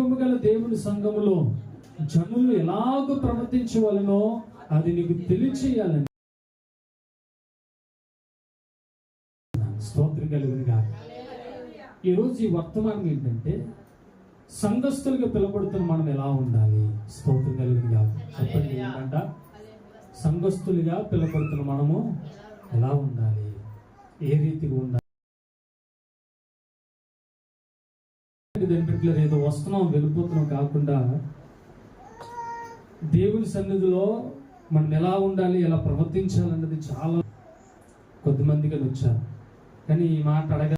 జీవము గల దేవుని సంఘములో జనులు ఎలాగ ప్రవర్తించవలనో అది నీకు తెలియచేయాలని. స్తోత్రం కలిగింది కాదు ఈరోజు ఈ వర్తమానం ఏంటంటే సంఘస్థులుగా పిలబడుతున్న మనం ఎలా ఉండాలి? స్తోత్రం కలిగింది కాదు చెప్పండి ఏంటంట సంఘస్థులుగా పిలబడుతున్న మనము ఎలా ఉండాలి? ఏ రీతిగా ఉండాలి? వస్తున్నాం వెళ్ళిపోతున్నాం కాకుండా దేవుని సన్నిధిలో మనం ఎలా ఉండాలి ఎలా ప్రవర్తించాలన్నది చాలా కొద్దిమందిగా వచ్చారు కానీ ఈ మాట అడగ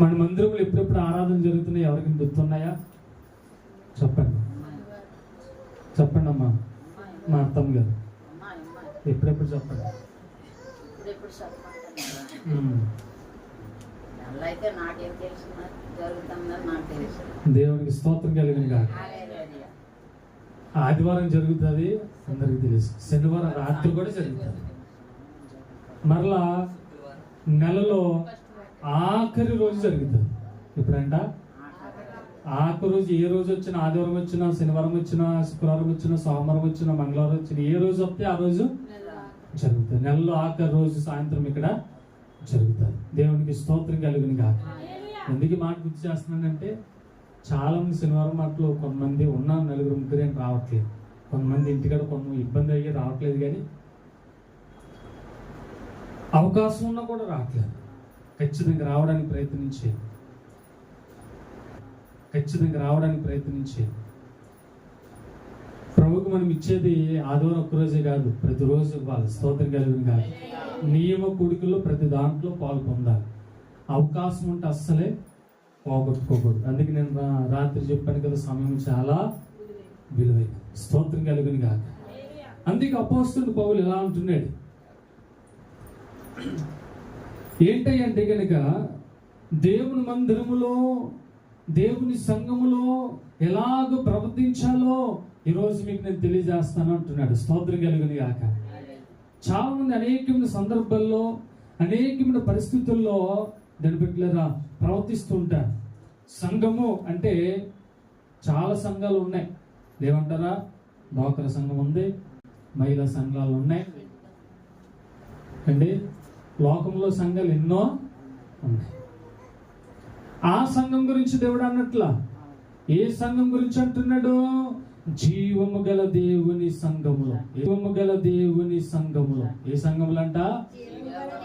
మన మందిరంలో ఎప్పుడెప్పుడు ఆరాధన జరుగుతున్నాయి ఎవరికి గుర్తున్నాయా? చెప్పండి. చెప్పండి అమ్మా. మా అర్థం గారు. ఎప్పుడెప్పుడు చెప్పండి? అయితే నాకేం తెలుసు దేవునికి స్తోత్రం కలిగిన హల్లెలూయా. ఆదివారం జరుగుతుంది అందరికి తెలుసు. శనివారం రాత్రి కూడా జరుగుతుంది. మరలా నెలలో ఆఖరి రోజు జరుగుతుంది. ఇప్పుడంట ఆఖరి రోజు ఏ రోజు వచ్చినా ఆదివారం వచ్చినా శనివారం వచ్చినా శుక్రవారం వచ్చినా సోమవారం వచ్చినా మంగళవారం వచ్చినా ఏ రోజు వస్తే ఆ రోజు జరుగుతుంది. నెలలో ఆఖరి రోజు సాయంత్రం ఇక్కడ జరుగుతుంది. దేవునికి స్తోత్రం కలిగిన కాదు ఎందుకు మాట గుర్తు చేస్తున్నానంటే చాలా మంది శనివారం మాటలు కొంతమంది ఉన్న నలుగురు ముగ్గురు రావట్లేదు. కొంతమంది ఇంటికాడ కొంత ఇబ్బంది అయ్యి రావట్లేదు కానీ అవకాశం ఉన్నా కూడా రావట్లేదు. ఖచ్చితంగా రావడానికి ప్రయత్నించే. ఖచ్చితంగా రావడానికి ప్రయత్నించే. ప్రభుకి మనం ఇచ్చేది ఆదివారం ఒక్కరోజే కాదు ప్రతిరోజు ఇవ్వాలి. స్తోత్రం కలిగిన కాదు నియమ కూడికల్లో ప్రతి దాంట్లో పాలు పొందాలి. అవకాశం ఉంటే అస్సలే పోగొట్టుకోకూడదు. అందుకే నేను రాత్రి చెప్పాను కదా సమయం చాలా విలువైన. స్తోత్రం కలుగుని కాక అందుకే అపోస్తుడు పౌలు ఎలా ఉంటున్నాడు ఏంటంటే కనుక దేవుని మందిరములో దేవుని సంఘములో ఎలాగ ప్రవర్తించాలో ఈరోజు మీకు నేను తెలియజేస్తాను అంటున్నాడు. స్తోత్రం కలుగుని కాక చాలా మంది అనేకమైన సందర్భాల్లో అనేకమైన పరిస్థితుల్లో దాని బిడ్డలరా ప్రవర్తిస్తూ ఉంటారు. సంఘము అంటే చాలా సంఘాలు ఉన్నాయి. ఏమంటారా? డోకర సంఘం ఉంది మహిళా సంఘాలు ఉన్నాయి. అండి లోకంలో సంఘాలు ఎన్నో ఉన్నాయి. ఆ సంఘం గురించి దేవుడు అన్నట్లా ఏ సంఘం గురించి అంటున్నాడు? జీవము గల దేవుని సంఘములో. జీవము గల దేవుని సంఘములో. ఏ సంఘములు అంట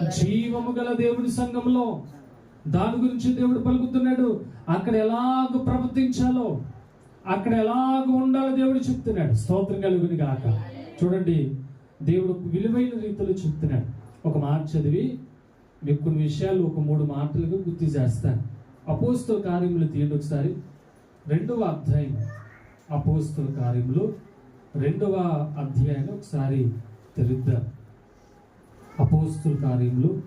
జీవము గల దేవుని సంఘంలో దాని గురించి దేవుడు పలుకుతున్నాడు. అక్కడ ఎలాగ ప్రవర్తించాలో అక్కడ ఎలాగ ఉండాలో దేవుడు చెప్తున్నాడు. స్తోత్రం కలుగుని కాక చూడండి దేవుడు విలువైన రీతిలో చెప్తున్నాడు. ఒక మాట చదివి మీకు కొన్ని విషయాలు ఒక మూడు మాటలుగా గుర్తు చేస్తాను. అపోస్తుల కార్యములు తీయండి ఒకసారి. రెండవ అధ్యాయం. అపోస్తుల కార్యములు రెండవ అధ్యాయం ఒకసారి తెరుద్దాం అపోస్తుల కార్యములు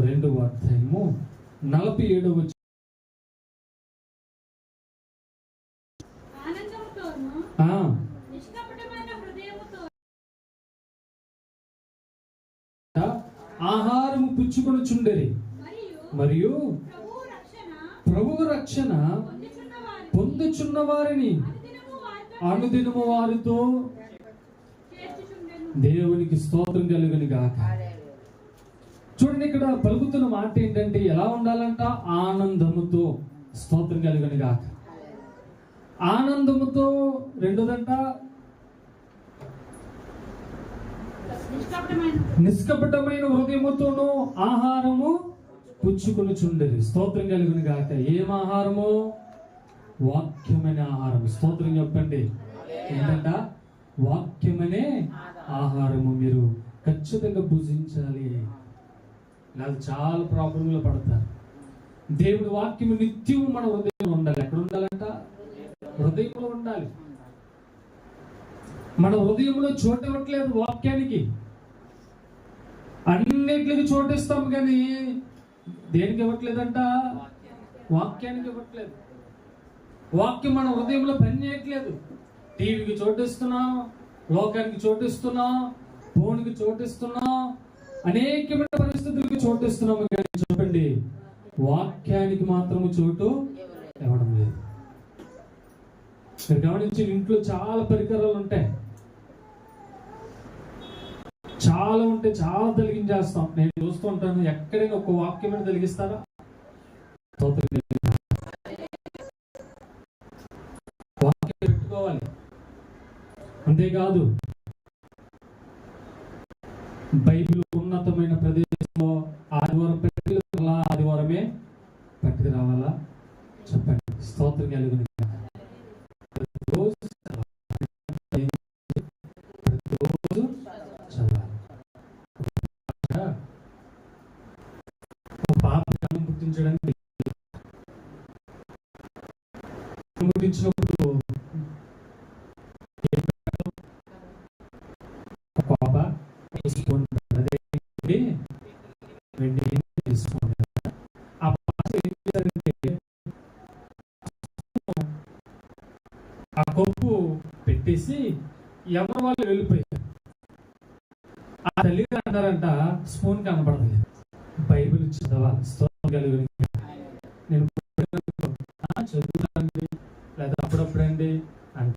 రెండవ అధ్యాయము నలభై ఏడవ ఆహారము పుచ్చుకొని చుండరి మరియు ప్రభువు రక్షణ పొందుచున్న వారిని అనుదినము వారితో దేవునికి స్తోత్రం కలుగుని గాక. చూడండి ఇక్కడ పలుకుతున్న మాట ఏంటంటే ఎలా ఉండాలంట? ఆనందముతో స్తోత్రం కలుగుని గాక ఆనందముతో రెండోదంట నిష్కపటమైన హృదయముతోనూ ఆహారము పుచ్చుకొని చుండేది స్తోత్రం కలుగుని గాక ఏం ఆహారము? వాక్యమైన ఆహారం స్తోత్రం చెప్పండి. ఏంటంట? వాక్యమనే ఆహారము మీరు ఖచ్చితంగా భుజించాలి. లేదా చాలా ప్రాబ్లంలో పడతారు. దేవుడి వాక్యం నిత్యం మన హృదయంలో ఉండాలి. ఎక్కడ ఉండాలంట? హృదయంలో ఉండాలి. మన హృదయంలో చోటు ఇవ్వట్లేదు వాక్యానికి. అన్నిటికి చోటిస్తాం కానీ దేనికి ఇవ్వట్లేదంట? వాక్యానికి ఇవ్వట్లేదు. వాక్యం మన హృదయంలో పని చేయట్లేదు టీవీకి చోటిస్తున్నాం లోకానికి చోటిస్తున్నాం ఫోన్కి చోటిస్తున్నాం అనేకమైన చోటు ఇస్తున్నాము కానీ చెప్పండి. వాక్యానికి మాత్రము చోటు ఇవ్వడం లేదు. మీరు గమనించి ఇంట్లో చాలా పరికరాలు ఉంటాయి. చాలా ఉంటే చాలా తొలగించేస్తాం. నేను చూస్తూ ఉంటాను ఎక్కడైనా ఒక వాక్యం తొలగిస్తారా? వాక్యం పెట్టుకోవాలి. అంతేకాదు బైబిల్ రావాలా? చెప్పండి. స్తోత్రం కలుగును గాక. ప్రతిరోజు చదవాలి. ప్రతిరోజు చదవాలి ఒక పాప జన్మ పుట్టించడానికి జన్మ పుట్టించినప్పుడు ఏం పెట్టాలి? ఒక పాప తీసుకోండి అదే వెండి తీసుకోండి ఆ పాప ఏం చేశారంటే ఆ కొప్పు పెట్టేసి ఎవరి వాళ్ళు వెళ్ళిపోయారు. ఆ తల్లిగారు అంటారంట స్పూన్ కనపడలేదు. బైబిల్ చదవాలి స్తోత్రం కలుగును నేను చదువుతానండి లేదా అప్పుడప్పుడండి అంట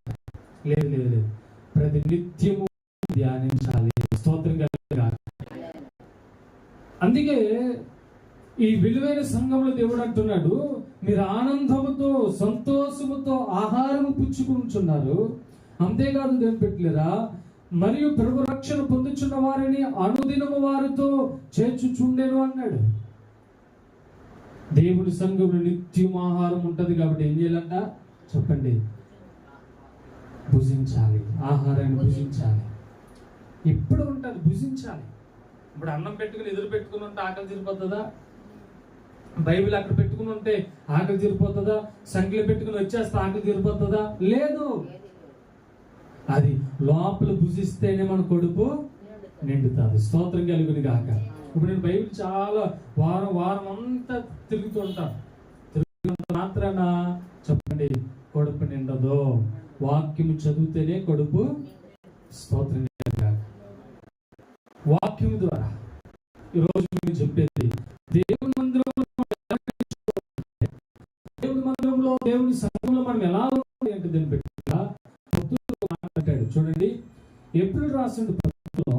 లేదు లేదు లేదు. ప్రతి నిత్యము ధ్యానించాలి స్తోత్రం కలుగును అందుకే ఈ విలువైన సంఘంలో దేవుడు అంటున్నాడు మీరు ఆనందముతో సంతోషముతో ఆహారము పుచ్చుకుంటున్నారు అంతేకాదు దేవుని పెట్టలేరా మరియు ప్రభు రక్షణ పొందుచున్న వారిని అనుదినము వారితో చేర్చుచుండేను అన్నాడు. దేవుడి సంఘంలో నిత్యం ఆహారం ఉంటుంది కాబట్టి ఏం చేయాలంట? చెప్పండి. భుజించాలి. ఆహారాన్ని భుజించాలి. ఎప్పుడు ఉంటుంది? భుజించాలి. ఇప్పుడు అన్నం పెట్టుకుని ఎదురు పెట్టుకుని ఉంటే ఆకలి తీరిపోతుందా? బైబిల్ అక్కడ పెట్టుకుని ఉంటే ఆకలి తీరిపోతుందా? సంఖ్యలు పెట్టుకుని వచ్చేస్తే ఆకలి తీరిపోతుందా? లేదు. అది లోపల భుజిస్తేనే మన కొడుకు నిండుతుంది. స్తోత్రం కలుగుని కాక ఇప్పుడు నేను బైబిల్ చాలా వారం వారం అంతా తిరుగుతూ ఉంటాను. తిరుగుతున్నంత మాత్రాన చెప్పండి కొడుపు నిండదు? వాక్యము చదివితేనే కొడుపు స్తోత్రం వాక్యం ద్వారా ఈరోజు నేను చెప్పేది దేవుని మందిరంలో దేవుని మందిరంలో దేవుని సంఘంలో మనం ఎలా ఉంటుంది అంటే దీన్ని పెట్టిగా ఎప్పుడు రాసిన పత్రికలో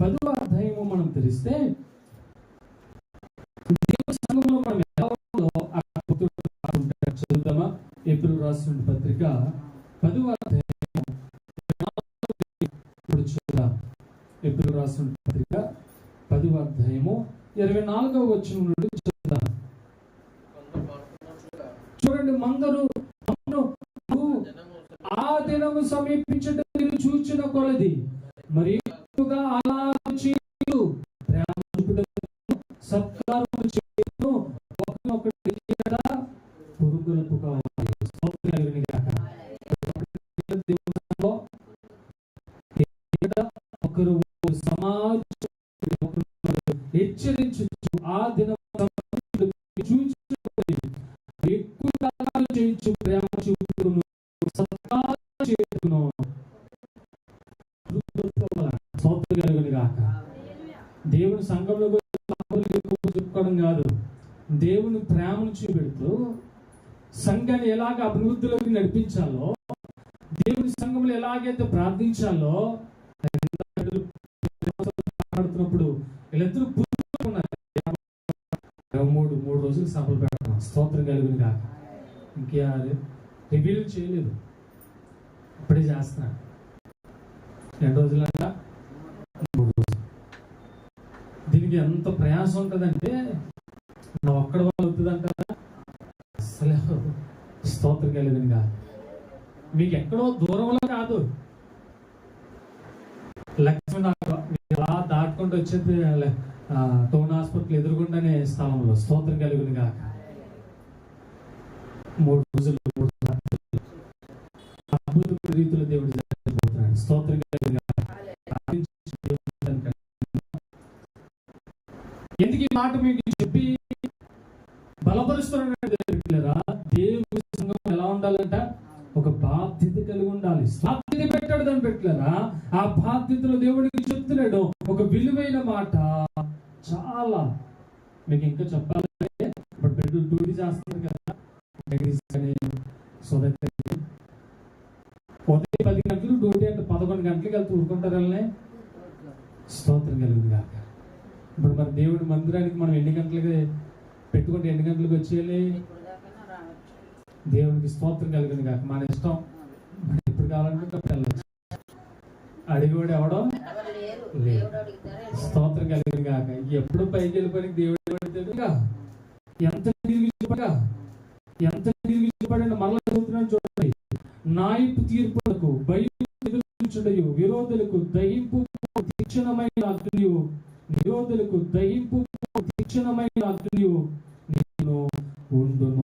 పదవ అధ్యాయము మనం తెలిస్తే సంఘంలో మనం ఎలా చదువుతామా ఎప్పుడు రాసిన పత్రిక పదవ అధ్యాయము ఇప్పుడు చూద్దాం. ఎప్పుడు రాసిన పత్రిక పదవ అధ్యాయము ఇరవై నాలుగవ వచ్చిన నుండి చూద్దాం. చూడండి మందరు ఆ దినము సమీప করে দিই। మరి దేవుని సంఘంలో చెప్పుకోవడం కాదు. దేవుని ప్రేమను చూపెడుతూ సంఘాన్ని ఎలాగ అభివృద్ధిలోకి నడిపించాలో దేవుని సంఘంలో ఎలాగైతే ప్రార్థించాలో మాట్లాడుతున్నప్పుడు వీళ్ళిద్దరూ మూడు మూడు రోజులు సభలు పెట్టడం స్తోత్రం కలిగింది కాక ఇంకే రివీల్ చేయలేదు. ఇప్పుడే చేస్తున్నాను రెండు రోజులంగా మూడు రోజులు దీనికి ఎంత ప్రయాసం ఉంటుందంటే నా ఒక్కడ వాళ్ళు అవుతుందంటారా అసలు స్తోత్రం కలుగును మీకు ఎక్కడో దూరంలో కాదు. లక్ష్మీ నాకు అలా దాటుకుంటూ వచ్చేది టౌన్ హాస్పిటల్ ఎదురుకుండానే స్థలంలో స్తోత్రం కలుగును కాక మూడు రాత్రులు అద్భుతమైన రీతిలో దేవుడు జరిగిపోతున్నాడు స్తోత్రం కలుగును గాక. ప్రార్థించి దేవుని కలుగును. ఎందుకు ఈ మాట మీకు చెప్పి బలపరుస్తున్నాడు దేవుని సంఘం ఎలా ఉండాలంట ఒక బాధ్యత కలిగి ఉండాలి. బాధ్యత పెట్టాడు దాన్ని పెట్టలేరా? ఆ బాధ్యతలో దేవుడికి చెప్తున్నాడు ఒక విలువైన మాట చాలా మీకు ఇంకా చెప్పాలంటే ఇప్పుడు బిడ్డలు డ్యూటీ చేస్తారు కదా లేడీస్ కానీ అంటే పదకొండు గంటలకు వెళ్తూ ఊరుకుంటారు వాళ్ళని. స్తోత్రం కలిగింది కాక ఇప్పుడు మరి దేవుడి మందిరానికి మనం ఎన్ని గంటలకి పెట్టుకుంటే ఎన్ని గంటలకు వచ్చేయాలి? దేవునికి స్తోత్రం కలిగింది కాక. మన ఇష్టం మనం ఎప్పుడు కావాలంటే వెళ్ళచ్చు. అడిగేవాడు ఎవడో ఎవరు స్తోత్రం కలిగింది కాక. ఎప్పుడు పైకి వెళ్ళిపోయి దేవుడు అడుగుతాడుగా ఎంత తిరిగిపడగా ఎంత తిరిగిపడండి మరలా చదువుతున్నాను చూడండి. నాయపు తీర్పులకు బయలు విరోధులకు దహింపు తీక్షణమైన అగ్నియు నిరోధులకు దహింపు తీక్షణమైన అగ్నియు నేను ఉండును.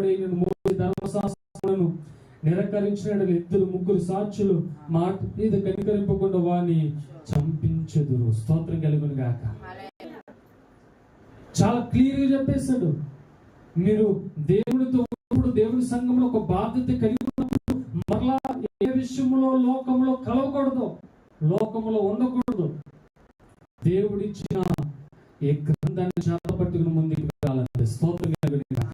నేను ఉండును ఎవడైన మోసి ధర్మశాస్త్రములను నిరకరించిన ఇద్దరు ముగ్గురు సాక్షులు మాట మీద కనికరింపకుండా వాని చంపించదురు. స్తోత్రం కలుగును గాక. చాలా క్లియర్గా చెప్పేశాడు. మీరు దేవునితో ఉన్నప్పుడు దేవుని సంఘంలో ఒక బాధ్యత కలిగి ఉన్నప్పుడు మరలా ఏ విషయంలో లోకంలో కలవకూడదు. లోకంలో ఉండకూడదు. దేవుడిచ్చిన ఏ గ్రంథాన్ని చేత పట్టుకుని ముందుకు వెళ్ళాలంటే స్తోత్రం కలుగును గాక.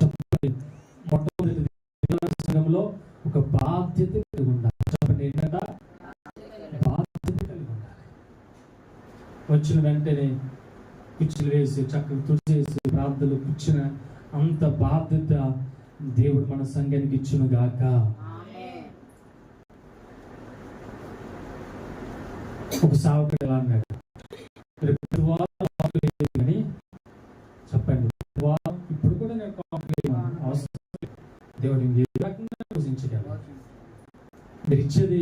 చెప్పండి. మొట్టమొదటి దేవుని సంఘంలో ఒక బాధ్యత కలిగి ఉండాలి. చెప్పండి ఏంటంట? బాధ్యత కలిగి ఉండాలి. వచ్చిన వెంటనే కుర్చీలు వేసి చక్కగా తుడిచేసి ప్రార్థనలు కూర్చున్న అంత బాధ్యత దేవుడు మన సంఘానికి ఇచ్చును గాక ఆమేన్. ఒక సావకుడు ఎలా అన్నాడు "రేపు ప్రతి వారం కాఫీ లేదు కానీ చెప్పండి ప్రతి వారం ఇప్పుడు కూడా నేను కాఫీ లేదు అవసరం లేదు. దేవుడు ఏ రకంగా పోషించగలరు మీరు ఇచ్చేది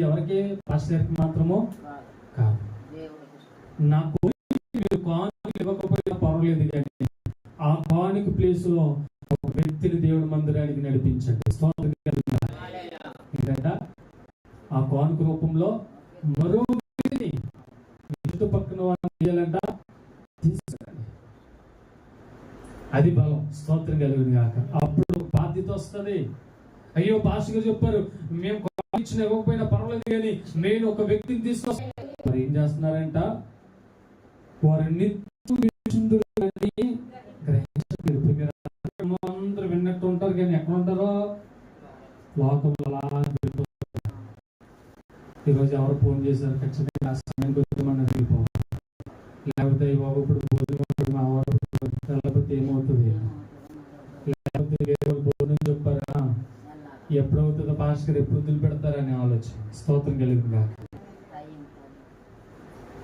గారికి మాత్రమో కాదు. కాదు దేవుడికి ఇష్టం. నా కోరిక మీరు కానుక ఇవ్వకపోయినా పర్వాలేదు కానీ ఆ కానుక ప్లేస్లో ఒక వ్యక్తిని దేవుడి మందిరానికి నడిపించండి స్తోత్రం కలుగును గాక. హల్లెలూయా. ఏంటంట ఆ కానుక రూపంలో మరో వ్యక్తిని మీ చుట్టుపక్కల వాళ్ళని చేయాలంట తీసుకురండి అది బలం స్తోత్రం కలిగింది కాక అప్పుడు ఒక బాధ్యత వస్తుంది అయ్యో భాషగా చెప్పారు మేము ఇచ్చిన ఇవ్వకపోయినా పర్వాలేదు కానీ నేను ఒక వ్యక్తిని తీసుకొస్తాను ఏం చేస్తున్నారంట? వారు నిత్యం అందరూ విన్నట్టు ఉంటారు కానీ ఎక్కడ ఉంటారో? లోకంలో అలా ఈరోజు ఎవరు ఫోన్ చేశారు? ఖచ్చితంగా ఆ సమయానికి వచ్చామని వెళ్ళిపోవాలి లేకపోతే "ఈ బాబు ఇప్పుడు భోజనం ఇప్పుడు మా వారు లేకపోతే ఏమవుతుంది లేకపోతే వేరే వాళ్ళు భోజనం చెప్పారా వెళ్ళాలి. ఎప్పుడవుతుందో భాస్కర్ ఎప్పుడు వదిలిపెడతారని ఆలోచన స్తోత్రం కలిగిందిగా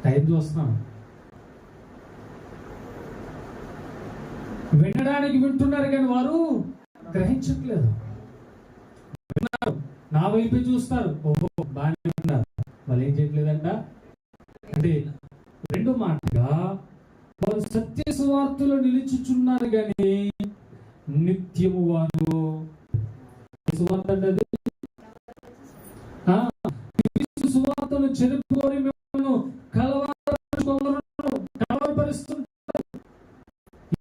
టైం చూస్తున్నాం. వినడానికి వింటున్నారు కానీ వారు గ్రహించట్లేదు. విన్నారు. నా వైపు చూస్తారు. ఓహో బాగానే ఉన్నారు. వాళ్ళు ఏం చేయట్లేదంట? అంటే రెండు మాటగా వారు సత్య సువార్తలో నిలుచుచున్నారు కానీ నిత్యము వారు ఏ సువార్త అంటే అది ఆ, క్రీస్తు సువార్తను చెరుపుకొని మిమ్మల్ని కలవరపరుచుకొనును, కలవరపరుస్తుంటారు.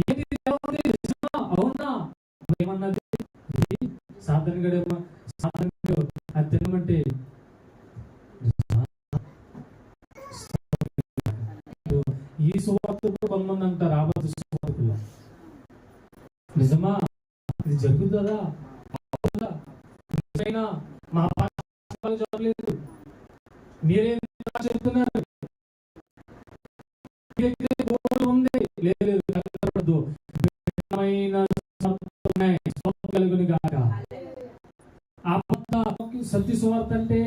ఏది దేవుని నిజమా? అవునా ఏమన్నది ఇది సాధన గడేమో సాధన గడేమో. అది తినమంటే నిజమా? ఈ సువార్తలు కొంతమంది అంటారు ఆపద సువార్తలు నిజమా ఇది జరుగుతుందా అవునా? నిజమేనా మా పాఠశాల చదవలేదు మీరేం చెప్తున్నారు ఉంది లేదు సత్య సువార్త అంటే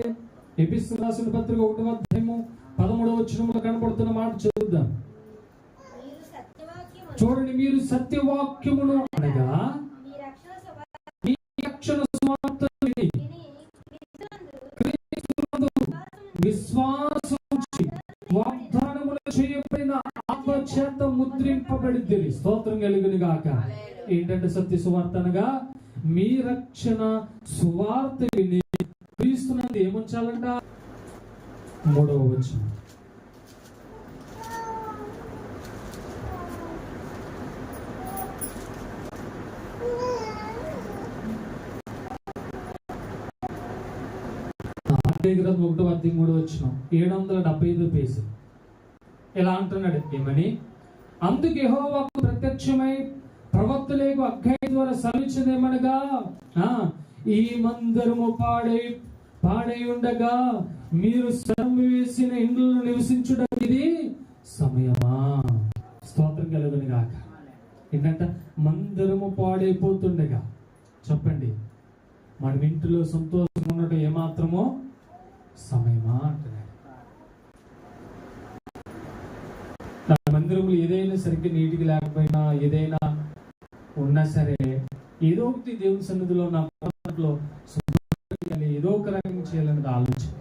ఎపిస్తు రాసిన పత్రిక ఒకటో అధ్యాయము పదమూడవ వచనంలో కనబడుతున్న మాట చదువుదాం చూడండి మీరు సత్యవాక్యమును ముద్రింపబడింది స్తోత్రం కలిగిన గాక. ఏంటంటే సత్య సువార్త అనగా మీ రక్షణ సువార్త విని క్రీస్తునందు ఏముంచాలంట? మూడవ వచ్చిన గ్రంథం ఒకటో అధ్యాయం మూడో వచ్చిన ఏడు వందల డెబ్బై ఐదు పేజీ. ఇలా అంటున్నాడు? ఏమని? అందుకు యహోవాకు ప్రత్యక్షమై ప్రవక్తలేకు అగ్గై ద్వారా సమించదేమనగా ఈ మందరము పాడై పాడై ఉండగా మీరు శ్రమ వేసిన ఇండ్లు నివసించడానికి ఇది సమయమా? స్తోత్రం కలుగుని గాక. ఏంటంట? మందరము పాడైపోతుండగా. చెప్పండి. మన ఇంటిలో సంతోషం ఉండటం ఏమాత్రమో సమయమా అంటున్నాడు. మందిరములు సరిగ్గా నీటికి లేకపోయినా ఏదైనా ఉన్నా సరే ఏదో ఒకటి దేవుని సన్నిధిలో నా పాటలో ఏదో ఒక రకంగా చేయాలని ఆలోచన.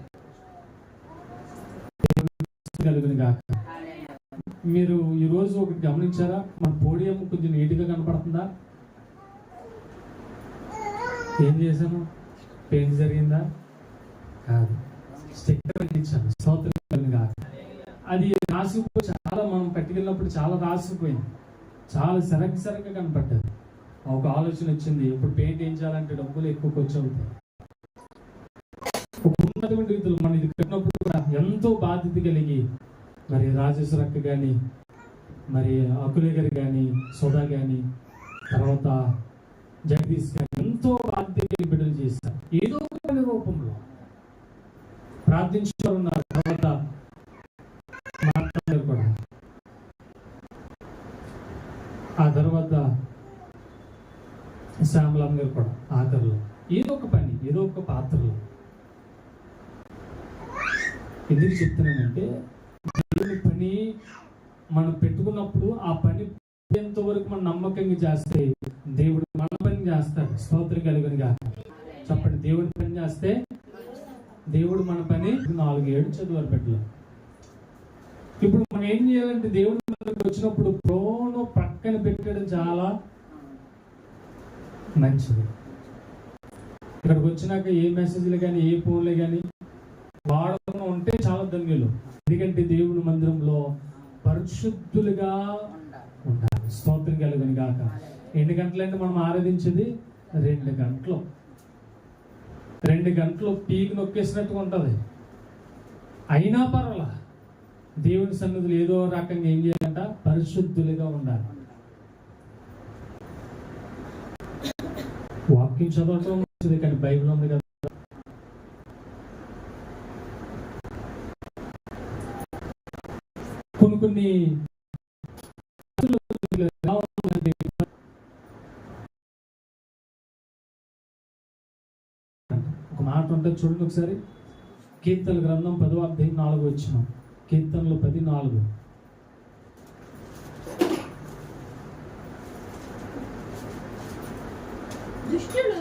కాక మీరు ఈరోజు ఒకటి గమనించారా? మన పోడియం కొంచెం నీట్గా కనపడుతుందా? ఏం చేశాను పెయింట్ జరిగిందా? కాదు. స్టిక్కర్ ఇచ్చాను. సౌత్ అది రాసి ఇప్పుడు చాలా రాసిపోయింది చాలా సెరక్ సెరగ్గా కనపడ్డది. ఒక ఆలోచన వచ్చింది ఇప్పుడు పెయింట్ ఏం చేయాలంటే డబ్బులు ఎక్కువ ఖర్చు అవుతాయి. ఉన్నటువంటి రీతిలో మన ఇది కట్టినప్పుడు కూడా ఎంతో బాధ్యత కలిగి మరి రాజేశ్వరక్క కానీ మరి అకులేగర్ గారు కానీ సోదా కానీ తర్వాత జగదీష్ గారు ఎంతో బాధ్యత కలిగి బిడ్డలు చేస్తారు ఏదో ఒక రూపంలో ప్రార్థించారు పాత్రలు ఏదో ఒక పని ఏదో ఒక పాత్రలు. ఎందుకు చెప్తున్నానంటే దేవుని పని మనం పెట్టుకున్నప్పుడు ఆ పని ఎంత వరకు మనం నమ్మకంగా చేస్తే దేవుడు మన పని చేస్తాడు స్తోత్రం కలిగిన చెప్పండి దేవుడి పని చేస్తే దేవుడు మన పని నాలుగు ఏడు చదువు పెట్టలేదు ఇప్పుడు మనం ఏం చేయాలంటే దేవుడు మనకి వచ్చినప్పుడు ప్రోను పక్కన పెట్టడం చాలా మంచిది. ఇక్కడికి వచ్చినాక ఏ మెసేజ్లు కానీ ఏ ఫోన్లు కానీ వాడకుండా ఉంటే చాలా ధన్యులు. ఎందుకంటే దేవుని మందిరంలో పరిశుద్ధులుగా ఉండాలి. స్తోత్రం కలుగుని కాక ఎన్ని గంటలంటే మనం ఆరాధించేది? రెండు గంటలు. రెండు గంటలు పీక్ నొక్కేసినట్టుగా ఉంటుంది. అయినా పర్వాలా? దేవుని సన్నిధులు ఏదో రకంగా ఏం చేయాలంట? పరిశుద్ధులుగా ఉండాలి. వాక్యం చదవటం ఇస్తుంది కానీ బైబిల్ ఉంది కదా కొన్ని కొన్ని ఒక మాట ఉంటుంది చూడండి ఒకసారి. కీర్తన గ్రంథం పదో అధ్యాయం నాలుగు వచ్చిన. కీర్తనలు పది నాలుగు దుష్టులు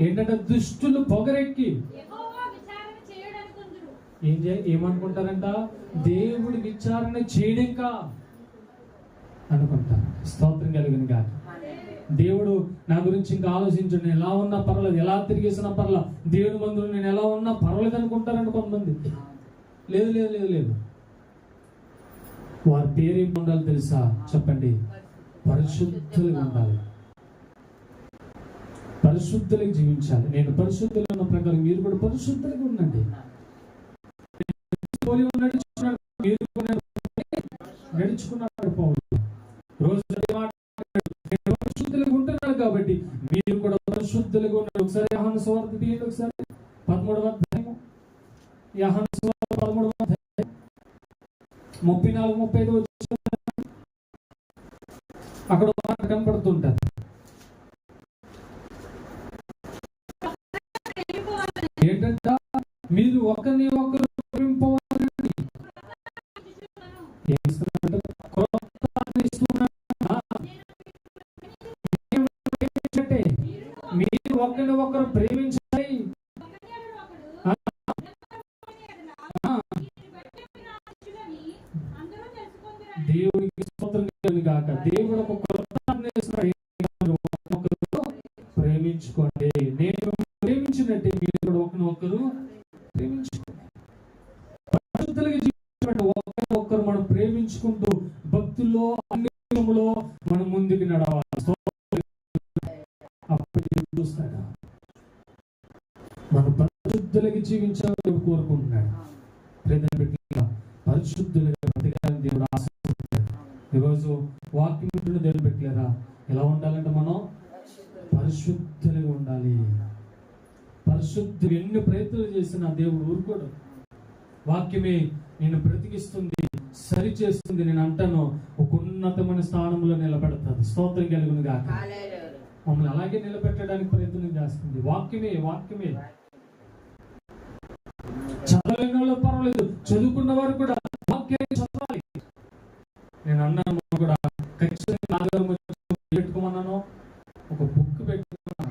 ఏంటంటే దుష్టులు పొగరెక్కి. ఏం చే ఏమనుకుంటారంట? దేవుడు విచారణ చేయడంకా? అనుకుంటారు. స్తోత్రం కలిగిన కాక దేవుడు నా గురించి ఇంకా ఆలోచించు నేను ఎలా ఉన్నా పర్లేదు ఎలా తిరిగేసినా పర్లేదు దేవుడి మందులు నేను ఎలా ఉన్నా పర్లేదు అనుకుంటారంట కొంతమంది. లేదు లేదు లేదు లేదు. వారి పేరు ఏమి ఉండాలి తెలుసా? చెప్పండి. పరిశుద్ధులుగా ఉండాలి. పరిశుద్ధులకి జీవించాలి. నేను పరిశుద్ధులు ఉన్న ప్రకారం మీరు కూడా పరిశుద్ధులుగా ఉండండి. నడుచుకున్నాడు పౌరులు రోజు ఉంటున్నాడు కాబట్టి మీరు కూడా ఉన్నారు ఒకసారి యహాన స్వార్థ తీయండి ఒకసారి. పదమూడవ పదమూడవ అధ్యాయం. ముప్పై నాలుగు ముప్పై ఐదు అక్కడ మీరు ఒకరిని ఒకరు ప్రేమింపవాలని మీరు ఒకరిని ఒకరు ప్రేమించ విశ్వాసంలో మనం ముందుకు నడవాలి. అప్పుడు చూస్తాడు. మన పరిశుద్ధులకి జీవించాలని కోరుకుంటున్నాడు. ప్రజల పరిశుద్ధులుగా బ్రతకాలని దేవుడు ఆశిస్తున్నాడు. ఈరోజు వాక్యం దేవుడు పెట్టలేరా ఎలా ఉండాలంటే మనం పరిశుద్ధులుగా ఉండాలి. పరిశుద్ధులు ఎన్ని ప్రయత్నాలు చేసినా దేవుడు ఊరుకోడు. వాక్యమే నేను బ్రతికిస్తుంది. సరి చేస్తుంది నేను అంటాను ఒక ఉన్నతమైన స్థానంలో నిలబెడతాది. స్తోత్రం కలుగును గాక. మమ్మల్ని అలాగే నిలబెట్టడానికి ప్రయత్నం చేస్తుంది. వాక్యమే వాక్యమే. చదవలేని వాళ్ళు పర్వాలేదు. చదువుకున్న వారు కూడా వాక్యాన్ని చదవాలి. నేను అన్నాను కూడా ఖచ్చితంగా ఆధారం వచ్చి పెట్టుకోమన్నాను ఒక బుక్ పెట్టుకున్నాను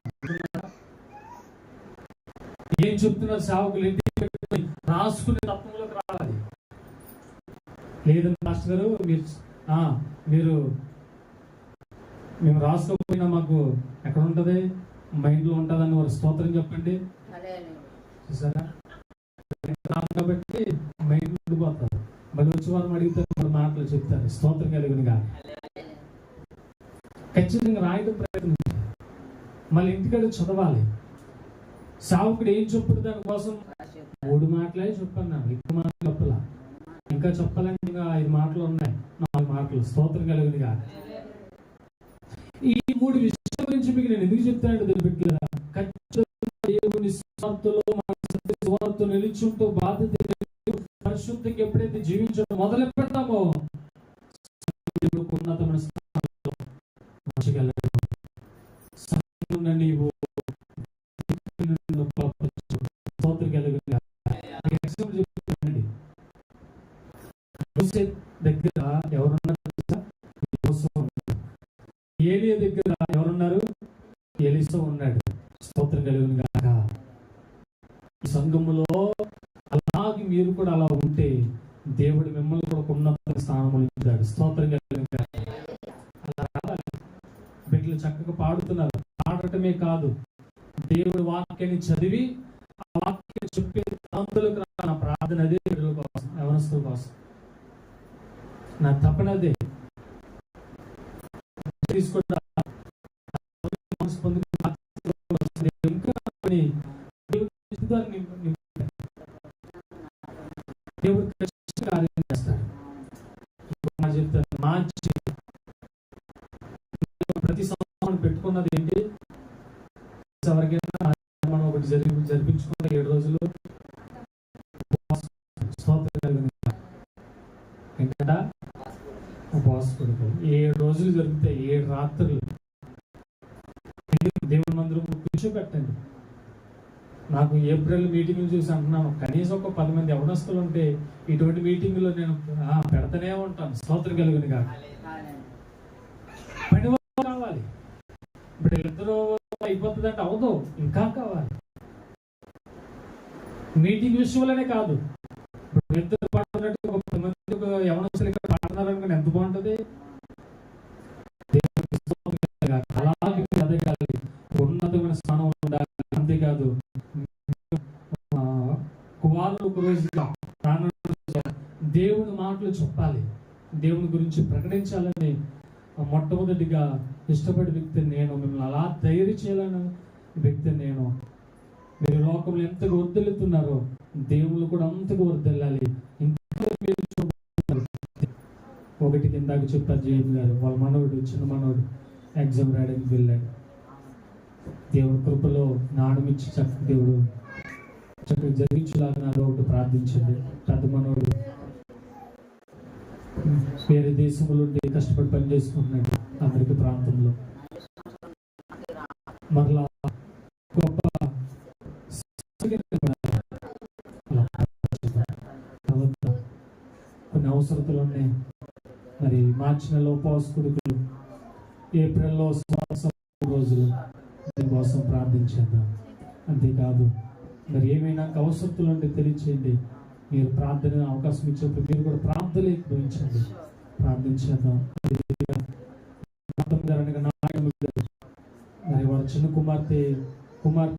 ఏం చెప్తున్నారు సేవకులు ఇంటికి పెట్టుకుని రాసుకునే తత్వంలోకి రావాలి లేదండి మాస్టర్ గారు మీరు ఆ, మీరు మేము రాసుకోకపోయినా మాకు ఎక్కడ ఉంటది మైండ్లో ఉంటదని వారు స్తోత్రం చెప్పండి. చూసారా? కాబట్టి మైండ్ ఉండిపోతారు మళ్ళీ వచ్చి వారు అడిగితే మాటలు చెప్తారు. స్తోత్రం కలిగినగా. ఖచ్చితంగా రాయడం ప్రయత్నం మళ్ళీ ఇంటికాడ చదవాలి. సావుకుడు ఏం చెప్పుడు దానికోసం మూడు మాటలే చెప్పాను నాకు ఎక్కువ మాటలు చెప్పలా. ఇంకా చెప్పాలంటే ఇంకా ఐదు మాటలు ఉన్నాయి. నాలుగు మాటలు. స్తోత్రం కలిగినగా. మూడు విషయాల గురించి మీకు నేను ఎందుకు చెప్తాను దీని ఖచ్చితంగా దేవుని స్వార్థలో స్వార్థ నిలుచుంటూ బాధ్యత పరిశుద్ధికి ఎప్పుడైతే జీవించడం మొదలు పెడతామో ఉన్నతమైన స్థానంలో నీవు స్తోత్రం కలిగిన ఎగ్జాంపుల్ చెప్తానండి యోసేపు దగ్గర ఎవరున్నారు తెలుసా? యోసేపు ఉన్నాడు. ఏలియా దగ్గర ఎవరున్నారు ఎలిసా ఉన్నాడు స్తోత్రం కలిగిన గాక ఈ సంఘములో అలాగే మీరు కూడా అలా ఉంటే దేవుడు మిమ్మల్ని కూడా ఒక ఉన్నత స్థానంలో ఉంచాడు స్తోత్రం కలిగిన గాక అలా రావాలి బిడ్డలు చక్కగా పాడుతున్నారు పాడటమే కాదు దేవుడి వాక్యాన్ని చదివి ఆ వాక్యాన్ని చెప్పే ప్రాంతాలకు రా నా ప్రార్థన అదే బిడ్డల కోసం యవనస్తుల కోసం నా తపన అదే తీసుకుంటా మనసు పొందుకుని వస్తుంది. ఇంకా అని దేవుడి జీవితాన్ని నింపు- నింపుతాడు. దేవుడు ఖచ్చితంగా కార్యం చేస్తాడు ఇంకో మాట చెప్తాను మార్చి ప్రతి సంవత్సరం పెట్టుకున్నది ఏంటి ఎవరికైనా మనం ఒకటి జరిపి జరిపించుకున్న ఏడు రోజులు ఉపవాసం. స్తోత్రం కలుగును గాక. ఏంటంట ఉపవాస పడుకోవాలి ఏడు రోజులు జరుగుతాయి ఏడు రాత్రులు ఎందుకు దేవుని మందిరం కూర్చోబెట్టండి నాకు ఏప్రిల్ మీటింగ్ చూసి అంటున్నాను. కనీసం ఒక పది మంది ఎవరస్తులు ఉంటే ఇటువంటి మీటింగ్లో నేను పెడతనే పెడతానే ఉంటాను. స్తోత్రం కలుగును కాదు పని కావాలి. ఇప్పుడు ఇద్దరు అయిపోతుందంటే అవదు. ఇంకా కావాలి. మీటింగ్ విషయంలోనే కాదు. ఇప్పుడు ఇద్దరు పాడుతున్నట్టు ఒక పది మంది ఒక యవనస్తులు ఇక్కడ పాడుతున్నారు అనుకోండి ఎంత బాగుంటది దేవునికి స్తోత్రం కలుగుగాక. అలాగే మీరు అదే కాదు ఉన్నతమైన స్థానంలో ఉండాలి అంతేకాదు ఆ, కుమారులు ఒక రోజుగా ప్రాణం దేవుని మాటలు చెప్పాలి దేవుని గురించి ప్రకటించాలని మొట్టమొదటిగా ఇష్టపడే వ్యక్తి నేను మిమ్మల్ని అలా తయారు చేయాలని వ్యక్తి నేను. మీరు లోకంలో ఎంతగా వర్దిల్లుతున్నారో దేవుళ్ళు కూడా అంతగా వర్దిల్లాలి ఒకటి కిందాక చెప్పారు జయన్ గారు వాళ్ళ మనవుడు చిన్న మనవుడు ఎగ్జామ్ రాయడానికి వెళ్ళాడు. దేవుడి కృపలో నాణమిచ్చి చక్క దేవుడు చక్కగా జరిగించలాగా నాలో ఒకటి ప్రార్థించండి. పెద్ద మనవుడు వేరే దేశంలో ఉండి కష్టపడి పని చేసుకుంటున్నాడు అమెరికా ప్రాంతంలో. మరలా గొప్ప కొన్ని అవసరతలు ఉన్నాయి. మరి మార్చి నెలలో ఉపవాస కొడుకులు ఏప్రిల్లో రోజులు దీనికోసం ప్రార్థించేద్దాం. అంతేకాదు మరి ఏమైనా అవసరతలు ఉంటే తెలియచేయండి. మీరు ప్రార్థన అవకాశం ఇచ్చినప్పుడు మీరు కూడా ప్రార్థనలు ఎక్కువించండి ప్రార్థించేద్దాం గారు అనగా గారు మరి వారి చిన్న కుమార్తె కుమార్తె